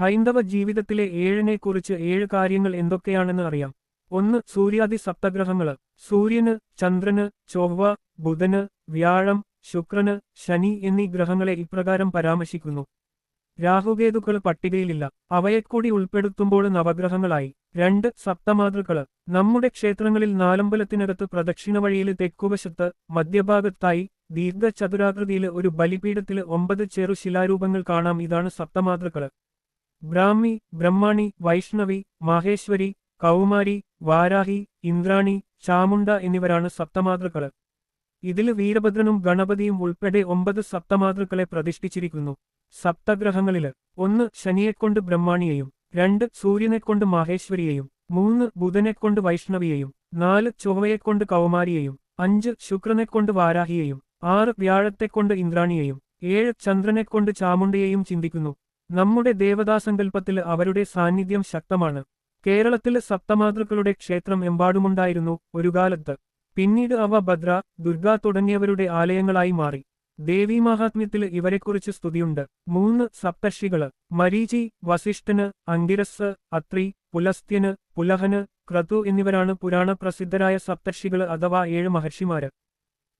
ഹൈന്ദവ ജീവിതത്തിലെ ഏഴിനെക്കുറിച്ച് ഏഴ് കാര്യങ്ങൾ എന്തൊക്കെയാണെന്ന് അറിയാം. ഒന്ന് സൂര്യാദി സപ്തഗ്രഹങ്ങൾ. സൂര്യന് ചന്ദ്രന് ചൊവ്വ ബുധന് വ്യാഴം ശുക്രന് ശനി എന്നീ ഗ്രഹങ്ങളെ ഇപ്രകാരം പരാമർശിക്കുന്നു. രാഹുകേതുക്കൾ പട്ടികയിലില്ല. അവയെക്കൂടി ഉൾപ്പെടുത്തുമ്പോൾ നവഗ്രഹങ്ങളായി. രണ്ട് സപ്തമാതൃക്കൾ. നമ്മുടെ ക്ഷേത്രങ്ങളിൽ നാലമ്പലത്തിനകത്ത് പ്രദക്ഷിണ വഴിയിൽ തെക്കുവശത്ത് മധ്യഭാഗത്തായി ദീർഘചതുരാകൃതിയിൽ ഒരു ബലിപീഠത്തിൽ ഒമ്പത് ചെറു ശിലാരൂപങ്ങൾ കാണാം. ഇതാണ് സപ്തമാതൃക്കൾ. ബ്രാഹ്മി ബ്രഹ്മാണി വൈഷ്ണവി മഹേശ്വരി കൗമാരി വാരാഹി ഇന്ദ്രാണി ചാമുണ്ട എന്നിവരാണ് സപ്തമാതൃക്കൾ. ഇതിൽ വീരഭദ്രനും ഗണപതിയും ഉൾപ്പെടെ ഒമ്പത് സപ്തമാതൃക്കളെ പ്രതിഷ്ഠിച്ചിരിക്കുന്നു. സപ്തഗ്രഹങ്ങളിൽ ഒന്ന് ശനിയെക്കൊണ്ട് ബ്രഹ്മാണിയെയും രണ്ട് സൂര്യനെക്കൊണ്ട് മാഹേശ്വരിയെയും മൂന്ന് ബുധനെക്കൊണ്ട് വൈഷ്ണവിയെയും നാല് ചൊവ്വയെക്കൊണ്ട് കൗമാരിയെയും അഞ്ച് ശുക്രനെക്കൊണ്ട് വാരാഹിയെയും ആറ് വ്യാഴത്തെക്കൊണ്ട് ഇന്ദ്രാണിയെയും ഏഴ് ചന്ദ്രനെക്കൊണ്ട് ചാമുണ്ടയെയും ചിന്തിക്കുന്നു. നമ്മുടെ ദേവതാസങ്കല്പത്തിൽ അവരുടെ സാന്നിധ്യം ശക്തമാണ്. കേരളത്തിൽ സപ്തമാതൃക്കളുടെ ക്ഷേത്രം എമ്പാടുമുണ്ടായിരുന്നു ഒരു കാലത്ത്. പിന്നീട് അവ ഭദ്ര ദുർഗ തുടങ്ങിയവരുടെ ആലയങ്ങളായി മാറി. ദേവീമാഹാത്മ്യത്തിൽ ഇവരെക്കുറിച്ച് സ്തുതിയുണ്ട്. മൂന്ന് സപ്തർഷികൾ. മരീചി വസിഷ്ഠന് അങ്കിരസ് അത്രി പുലസ്ത്യന് പുലഹന് ക്രതു എന്നിവരാണ് പുരാണ പ്രസിദ്ധരായ സപ്തർഷികൾ അഥവാ ഏഴ് മഹർഷിമാര്.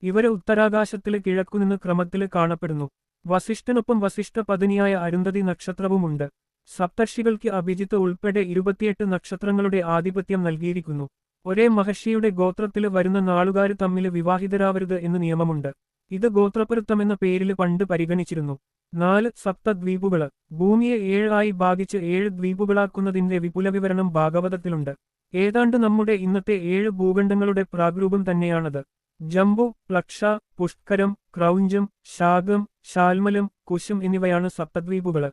ഇവർ ഉത്തരാകാശത്തിൽ കിഴക്കുനിന്ന് ക്രമത്തിൽ കാണപ്പെടുന്നു. വസിഷ്ഠനൊപ്പം വസിഷ്ഠ പതിനിയായ അരുന്ധതി നക്ഷത്രവുമുണ്ട്. സപ്തർഷികൾക്ക് അഭിജിത്ത് ഉൾപ്പെടെ ഇരുപത്തിയെട്ട് നക്ഷത്രങ്ങളുടെ ആധിപത്യം നൽകിയിരിക്കുന്നു. ഒരേ മഹർഷിയുടെ ഗോത്രത്തിൽ വരുന്ന നാളുകാര് തമ്മിൽ വിവാഹിതരാവരുത് എന്ന് നിയമമുണ്ട്. ഇത് ഗോത്രപ്പൊരുത്തം എന്ന പേരിൽ പണ്ട് പരിഗണിച്ചിരുന്നു. നാല് സപ്തദ്വീപുകൾ. ഭൂമിയെ ഏഴായി ഭാഗിച്ച് ഏഴ് ദ്വീപുകളാക്കുന്നതിന്റെ വിപുല വിവരണം ഭാഗവതത്തിലുണ്ട്. ഏതാണ്ട് നമ്മുടെ ഇന്നത്തെ ഏഴ് ഭൂഖണ്ഡങ്ങളുടെ പ്രാഗ്രൂപം തന്നെയാണത്. ജംബു പ്ലക്ഷ പുഷ്കരം ക്രൗഞ്ചും ശാഗം ശാൽമലം കുശും എന്നിവയാണ് സപ്തദ്വീപുകൾ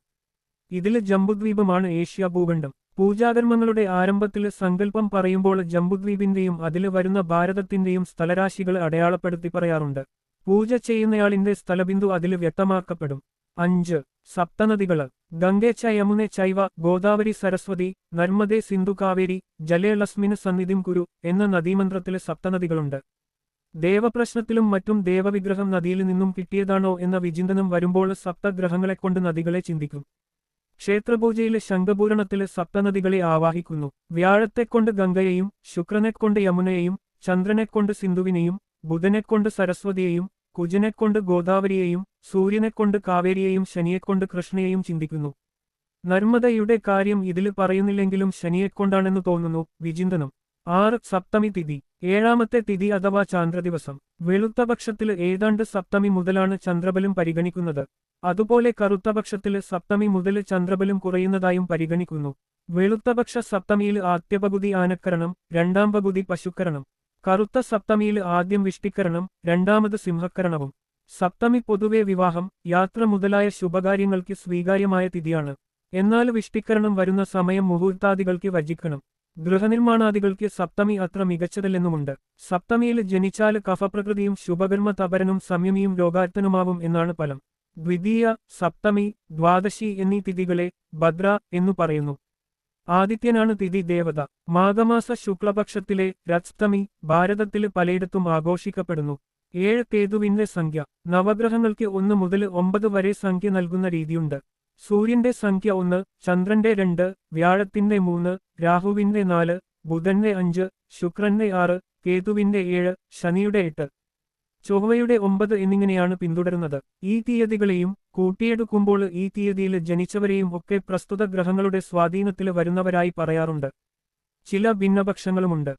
ഇതിൽ ജംബുദ്വീപമാണ് ഏഷ്യ ഭൂഖണ്ഡം. പൂജാകർമ്മങ്ങളുടെ ആരംഭത്തിൽ സങ്കല്പം പറയുമ്പോൾ ജംബുദ്വീപിന്റെയും അതിൽ വരുന്ന ഭാരതത്തിന്റെയും സ്ഥലരാശികൾ അടയാളപ്പെടുത്തി പറയാറുണ്ട്. പൂജ ചെയ്യുന്നയാളിന്റെ സ്ഥലബിന്ദു അതിൽ വ്യക്തമാക്കപ്പെടും. അഞ്ച്. സപ്തനദികൾ ഗംഗേച്ച യമുനെ ചൈവ ഗോദാവരി സരസ്വതി നർമ്മദേ സിന്ധു കാവേരി ജലേലസ്മിന് സന്നിധിം കുരു എന്ന നദീമന്ത്രത്തിലെ സപ്തനദികളുണ്ട്. ദേവപ്രശ്നത്തിലും മറ്റും ദേവവിഗ്രഹം നദിയിൽ നിന്നും കിട്ടിയതാണോ എന്ന വിചിന്തനം വരുമ്പോൾ സപ്തഗ്രഹങ്ങളെക്കൊണ്ട് നദികളെ ചിന്തിക്കും. ക്ഷേത്രപൂജയിലെ ശംഖപൂരണത്തിലെ സപ്തനദികളെ ആവാഹിക്കുന്നു. വ്യാഴത്തെക്കൊണ്ട് ഗംഗയെയും ശുക്രനെക്കൊണ്ട് യമുനയെയും ചന്ദ്രനെക്കൊണ്ട് സിന്ധുവിനെയും ബുധനെക്കൊണ്ട് സരസ്വതിയെയും കുജനെക്കൊണ്ട് ഗോദാവരിയെയും സൂര്യനെക്കൊണ്ട് കാവേരിയെയും ശനിയെക്കൊണ്ട് കൃഷ്ണയെയും ചിന്തിക്കുന്നു. നർമ്മദയുടെ കാര്യം ഇതിൽ പറയുന്നില്ലെങ്കിലും ശനിയെക്കൊണ്ടാണെന്ന് തോന്നുന്നു വിചിന്തനം. ആറ് സപ്തമി തിഥി ഏഴാമത്തെ തിഥി അഥവാ ചാന്ദ്രദിവസം. വെളുത്ത പക്ഷത്തിൽ ഏതാണ്ട് സപ്തമി മുതലാണ് ചന്ദ്രബലം പരിഗണിക്കുന്നത്. അതുപോലെ കറുത്തപക്ഷത്തിൽ സപ്തമി മുതൽ ചന്ദ്രബലം കുറയുന്നതായും പരിഗണിക്കുന്നു. വെളുത്തപക്ഷ സപ്തമിയിൽ ആദ്യപകുതി ആനക്കരണം രണ്ടാം പകുതി പശുക്കരണം. കറുത്ത സപ്തമിയിൽ ആദ്യം വിഷ്ടിക്കരണം രണ്ടാമത് സിംഹക്കരണവും. സപ്തമി പൊതുവെ വിവാഹം യാത്ര മുതലായ ശുഭകാര്യങ്ങൾക്ക് സ്വീകാര്യമായ തിഥിയാണ്. എന്നാൽ വിഷ്ടിക്കരണം വരുന്ന സമയം മുഹൂർത്താദികൾക്ക് വജിക്കണം ഗൃഹനിർമ്മാണാദികൾക്ക് സപ്തമി അത്ര മികച്ചതല്ലെന്നുമുണ്ട്. സപ്തമിയിൽ ജനിച്ചാൽ കഫപ്രകൃതിയും ശുഭകർമ്മ തപരനും സംയമിയും രോഗാർത്ഥനുമാവും എന്നാണ് ഫലം. ദ്വിതീയ സപ്തമി ദ്വാദശി എന്നീ തിഥികളെ ഭദ്ര എന്നു പറയുന്നു. ആദിത്യനാണ് തിഥി ദേവത. മാഘമാസ ശുക്ലപക്ഷത്തിലെ രത്സ്തമി ഭാരതത്തിൽ പലയിടത്തും ആഘോഷിക്കപ്പെടുന്നു. ഏഴ് കേതുവിന്റെ സംഖ്യ. നവഗ്രഹങ്ങൾക്ക് ഒന്ന് മുതൽ ഒമ്പത് വരെ സംഖ്യ നൽകുന്ന രീതിയുണ്ട്. സൂര്യന്റെ സംഖ്യ ഒന്ന് ചന്ദ്രന്റെ രണ്ട് വ്യാഴത്തിന്റെ മൂന്ന് രാഹുവിന്റെ നാല് ബുധന്റെ അഞ്ച് ശുക്രന്റെ ആറ് കേതുവിന്റെ ഏഴ് ശനിയുടെ എട്ട്. ചൊവ്വയുടെ ഒമ്പത് എന്നിങ്ങനെയാണ് പിന്തുടരുന്നത്. ഈ തീയതികളെയും കൂട്ടിയെടുക്കുമ്പോൾ ഈ തീയതിയിൽ ജനിച്ചവരെയും ഒക്കെ പ്രസ്തുത ഗ്രഹങ്ങളുടെ സ്വാധീനത്തിൽ വരുന്നവരായി പറയാറുണ്ട്. ചില ഭിന്നപക്ഷങ്ങളുമുണ്ട്.